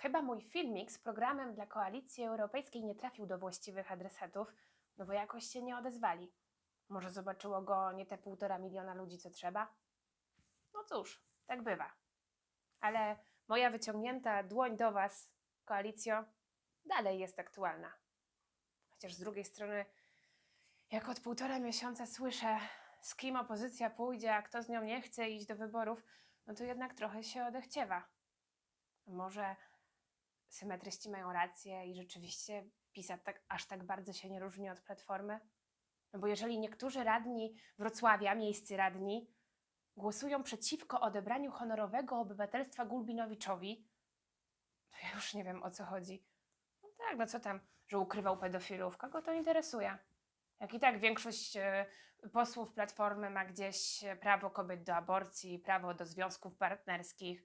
Chyba mój filmik z programem dla Koalicji Europejskiej nie trafił do właściwych adresatów, no bo jakoś się nie odezwali. Może zobaczyło go nie te półtora miliona ludzi, co trzeba? No cóż, tak bywa. Ale moja wyciągnięta dłoń do Was, koalicjo, dalej jest aktualna. Chociaż z drugiej strony, jak od półtora miesiąca słyszę, z kim opozycja pójdzie, a kto z nią nie chce iść do wyborów, no to jednak trochę się odechciewa. Może symetryści mają rację i rzeczywiście PiS tak, aż tak bardzo się nie różni od Platformy? No bo jeżeli niektórzy radni Wrocławia, miejscy radni, głosują przeciwko odebraniu honorowego obywatelstwa Gulbinowiczowi, to ja już nie wiem o co chodzi. No tak, no co tam, że ukrywał pedofilów, kogo to interesuje? Jak i tak większość e, posłów Platformy ma gdzieś e, prawo kobiet do aborcji, prawo do związków partnerskich,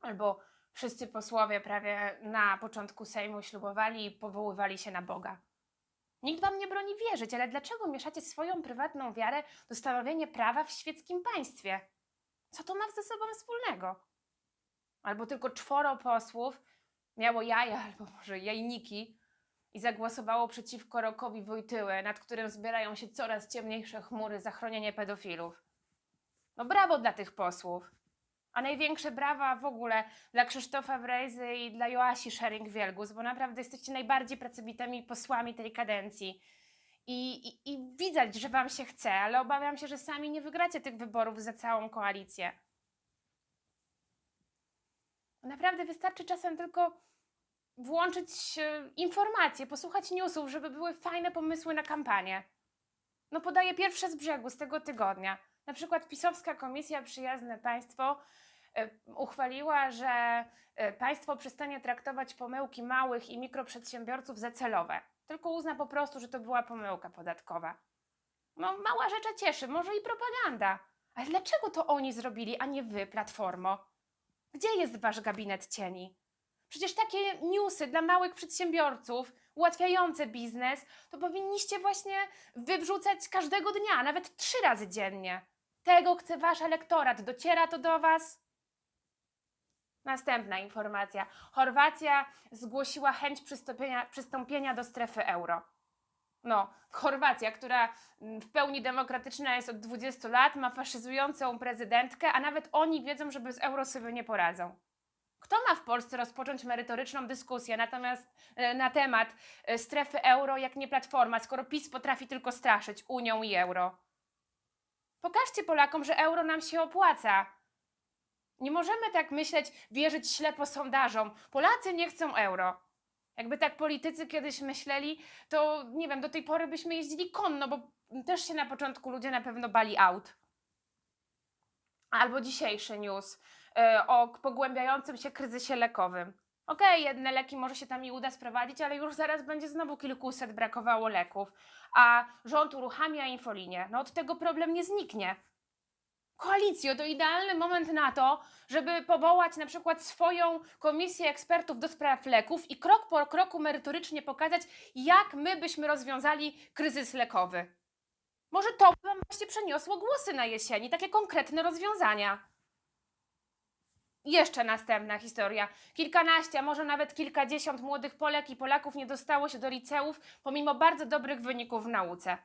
albo wszyscy posłowie prawie na początku Sejmu ślubowali i powoływali się na Boga. Nikt wam nie broni wierzyć, ale dlaczego mieszacie swoją prywatną wiarę do stanowienia prawa w świeckim państwie? Co to ma ze sobą wspólnego? Albo tylko czworo posłów miało jaja, albo może jajniki i zagłosowało przeciwko Rokowi Wojtyły, nad którym zbierają się coraz ciemniejsze chmury za chronienie pedofilów. No brawo dla tych posłów. A największe brawa w ogóle dla Krzysztofa Brejzy i dla Joasi Schering-Wielgus, bo naprawdę jesteście najbardziej pracowitymi posłami tej kadencji. I, i, I widać, że wam się chce, ale obawiam się, że sami nie wygracie tych wyborów za całą koalicję. Naprawdę wystarczy czasem tylko włączyć e, informacje, posłuchać newsów, żeby były fajne pomysły na kampanię. No podaję pierwsze z brzegu z tego tygodnia. Na przykład pisowska Komisja Przyjazne Państwo uchwaliła, że e, państwo przestanie traktować pomyłki małych i mikroprzedsiębiorców za celowe. Tylko uzna po prostu, że to była pomyłka podatkowa. No, mała rzecz cieszy, może i propaganda. Ale dlaczego to oni zrobili, a nie wy, Platformo? Gdzie jest wasz gabinet cieni? Przecież takie newsy dla małych przedsiębiorców, ułatwiające biznes, to powinniście właśnie wywrzucać każdego dnia, nawet trzy razy dziennie. Tego chce wasz elektorat. Dociera to do was? Następna informacja. Chorwacja zgłosiła chęć przystąpienia, przystąpienia do strefy euro. No, Chorwacja, która mm, w pełni demokratyczna jest od 20 lat, ma faszyzującą prezydentkę, a nawet oni wiedzą, że bez euro sobie nie poradzą. Kto ma w Polsce rozpocząć merytoryczną dyskusję natomiast, e, na temat e, strefy euro, jak nie Platforma, skoro PiS potrafi tylko straszyć Unią i euro? Pokażcie Polakom, że euro nam się opłaca. Nie możemy tak myśleć, wierzyć ślepo sondażom. Polacy nie chcą euro. Jakby tak politycy kiedyś myśleli, to nie wiem, do tej pory byśmy jeździli konno, bo też się na początku ludzie na pewno bali aut. Albo dzisiejszy news e, o pogłębiającym się kryzysie lekowym. Okej, jedne leki może się tam i uda sprowadzić, ale już zaraz będzie znowu kilkuset brakowało leków, a rząd uruchamia infolinię. No od tego problem nie zniknie. Koalicjo to idealny moment na to, żeby powołać na przykład swoją komisję ekspertów do spraw leków i krok po kroku merytorycznie pokazać, jak my byśmy rozwiązali kryzys lekowy. Może to by wam właśnie przeniosło głosy na jesieni, takie konkretne rozwiązania. Jeszcze następna historia. Kilkanaście, a może nawet kilkadziesiąt młodych Polek i Polaków nie dostało się do liceów pomimo bardzo dobrych wyników w nauce.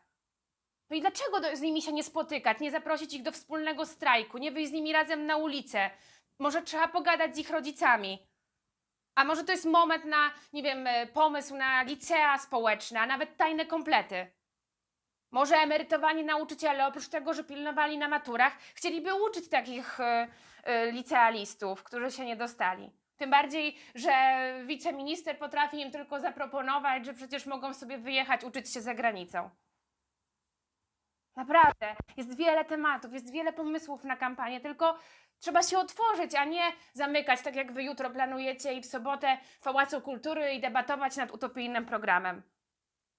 No i dlaczego do, z nimi się nie spotykać, nie zaprosić ich do wspólnego strajku, nie wyjść z nimi razem na ulicę? Może trzeba pogadać z ich rodzicami? A może to jest moment na, nie wiem, e, pomysł na licea społeczne, a nawet tajne komplety? Może emerytowani nauczyciele, oprócz tego, że pilnowali na maturach, chcieliby uczyć takich e, e, licealistów, którzy się nie dostali. Tym bardziej, że wiceminister potrafi im tylko zaproponować, że przecież mogą sobie wyjechać uczyć się za granicą. Naprawdę, jest wiele tematów, jest wiele pomysłów na kampanię, tylko trzeba się otworzyć, a nie zamykać, tak jak wy jutro planujecie i w sobotę w Pałacu Kultury i debatować nad utopijnym programem.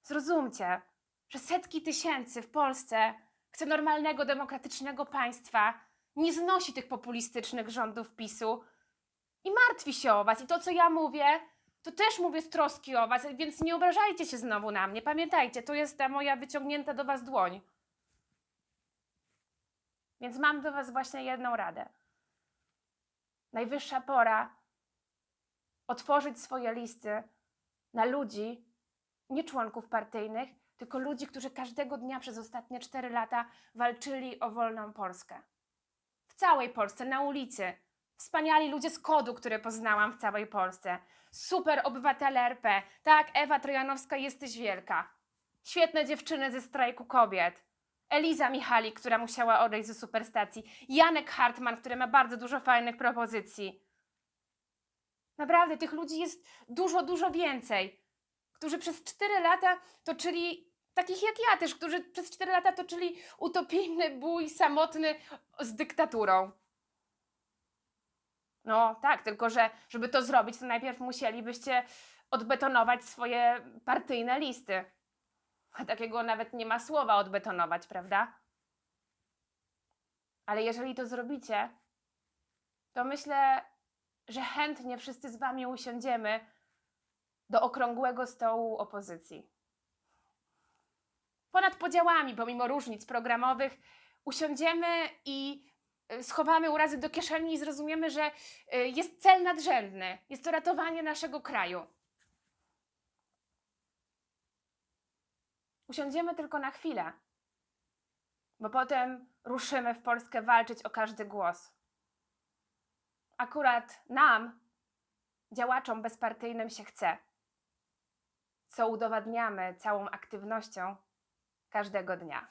Zrozumcie, że setki tysięcy w Polsce chce normalnego, demokratycznego państwa, nie znosi tych populistycznych rządów PiSu i martwi się o was. I to, co ja mówię, to też mówię z troski o was, więc nie obrażajcie się znowu na mnie. Pamiętajcie, to jest ta moja wyciągnięta do was dłoń. Więc mam do Was właśnie jedną radę. Najwyższa pora, otworzyć swoje listy na ludzi, nie członków partyjnych, tylko ludzi, którzy każdego dnia przez ostatnie cztery lata walczyli o wolną Polskę. W całej Polsce, na ulicy. Wspaniali ludzie z kodu, które poznałam w całej Polsce. Super obywatele RP. Tak, Ewa Trojanowska, jesteś wielka. Świetne dziewczyny ze strajku kobiet. Eliza Michalik, która musiała odejść ze superstacji. Janek Hartman, który ma bardzo dużo fajnych propozycji. Naprawdę, tych ludzi jest dużo, dużo więcej, którzy przez 4 lata toczyli, takich jak ja też, którzy przez 4 lata toczyli utopijny bój samotny z dyktaturą. No tak, tylko że żeby to zrobić, to najpierw musielibyście odbetonować swoje partyjne listy. A takiego nawet nie ma słowa odbetonować, prawda? Ale jeżeli to zrobicie, to myślę, że chętnie wszyscy z wami usiądziemy do okrągłego stołu opozycji. Ponad podziałami, pomimo różnic programowych, usiądziemy i y, schowamy urazy do kieszeni i zrozumiemy, że y, jest cel nadrzędny. Jest to ratowanie naszego kraju. Usiądziemy tylko na chwilę, bo potem ruszymy w Polskę walczyć o każdy głos. Akurat nam, działaczom bezpartyjnym, się chce, co udowadniamy całą aktywnością każdego dnia.